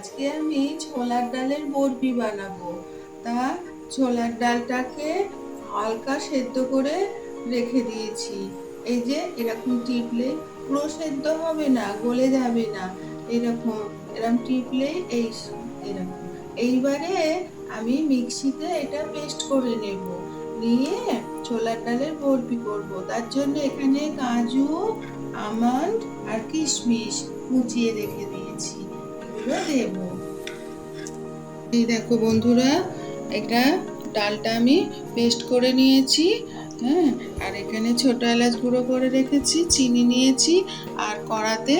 আজকে আমি ছোলার ডালের বরফি বানাবো। তা ছোলার ডালটাকে হালকা সেদ্ধ করে রেখে দিয়েছি। এই যে এরকম টিপলে পুরো সেদ্ধ হবে না, গলে যাবে না। এরকম এরকম টিপলে এই এরকম। এইবারে আমি মিক্সিতে এটা পেস্ট করে নেব। নিয়ে ছোলার ডালের বরফি করব। তার জন্য এখানে কাজু, আমন্ড আর কিশমিশ কুচিয়ে রেখে দিয়েছি। এগুলো দেব এই দেখো বন্ধুরা, এটা ডালটা আমি পেস্ট করে নিয়েছি হ্যাঁ? আর এখানে ছোট এলাচ গুঁড়ো করে রেখেছি, চিনি নিয়েছি, আর কড়াতে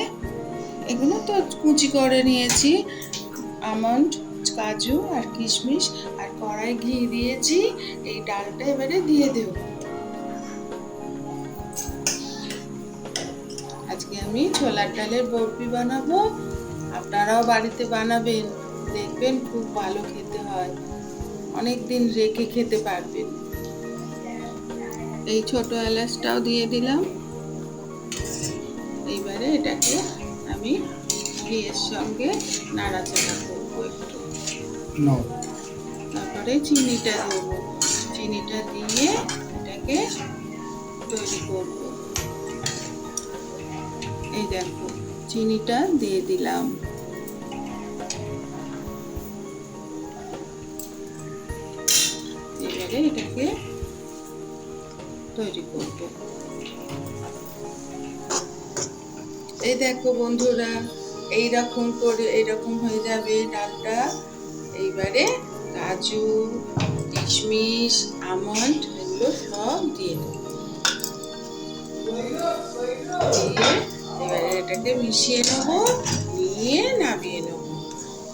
এগুলো তো কুচি করে নিয়েছি, আমন্ড, কাজু, আর কিশমিশ, আর কড়াই ঘি দিয়েছি, এই ডালটা এবারে দিয়ে দেব। আজকে আমি ছোলার ডালের বরফি বানাবো। আপনারাও বাড়িতে বানাবেন দেখবেন খুব ভালো খেতে হয়। অনেক দিন রেখে খেতে পারবেন। এই ছোট এলাচটাও দিয়ে দিলাম। এইবারে এটাকে আমি ঘিয়ের সঙ্গে নাড়াচাড়া করব একটু। তারপরে চিনিটা দেবো। চিনিটা দিয়ে এটাকে তৈরি করব। এই দেখো। চিনিটা দিয়ে দিলাম। এবারে এটাকে তৈরি করব। এই দেখো বন্ধুরা এই রকম করে, এইরকম হয়ে যাবে ডালটা। এইবারে কাজু, কিশমিশ, আমন্ড, এগুলো সব দিয়ে দেবো। এটাকে মিশিয়ে নেব, নিয়ে নামিয়ে নেব।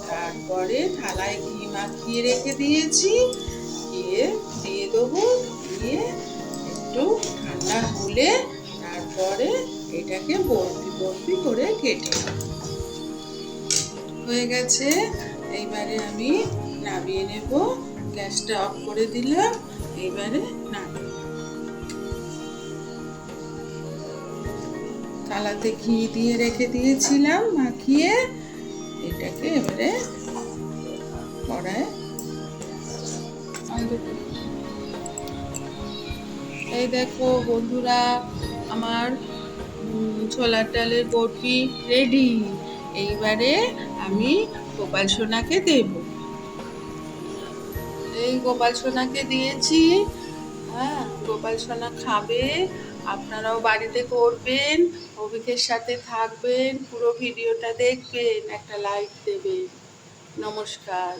তারপরে থালায় ঘি মাখিয়ে রেখে দিয়েছি। দিয়ে দিয়ে দেবো, দিয়ে একটু ঠান্ডা হলে তারপরে এটাকে বরফি বরফি করে কেটে হয়ে গেছে। এইবারে আমি নামিয়ে নেব। গ্যাসটা অফ করে দিলাম। এইবারে নামিয়ে থালাতে ঘি দিয়ে রেখে দিয়েছিলাম, মাখিয়ে এটাকে এবারে কড়ায় এই দেখো বন্ধুরা, আমার ছোলার ডালের বরফি রেডি। এইবারে আমি গোপাল সোনাকে দেব। এই গোপাল সোনাকে দিয়েছি। হ্যাঁ গোপাল সোনা খাবে। আপনারাও বাড়িতে করবেন অভিকের সাথে থাকবেন পুরো ভিডিওটা দেখবেন একটা লাইক দেবেন। নমস্কার।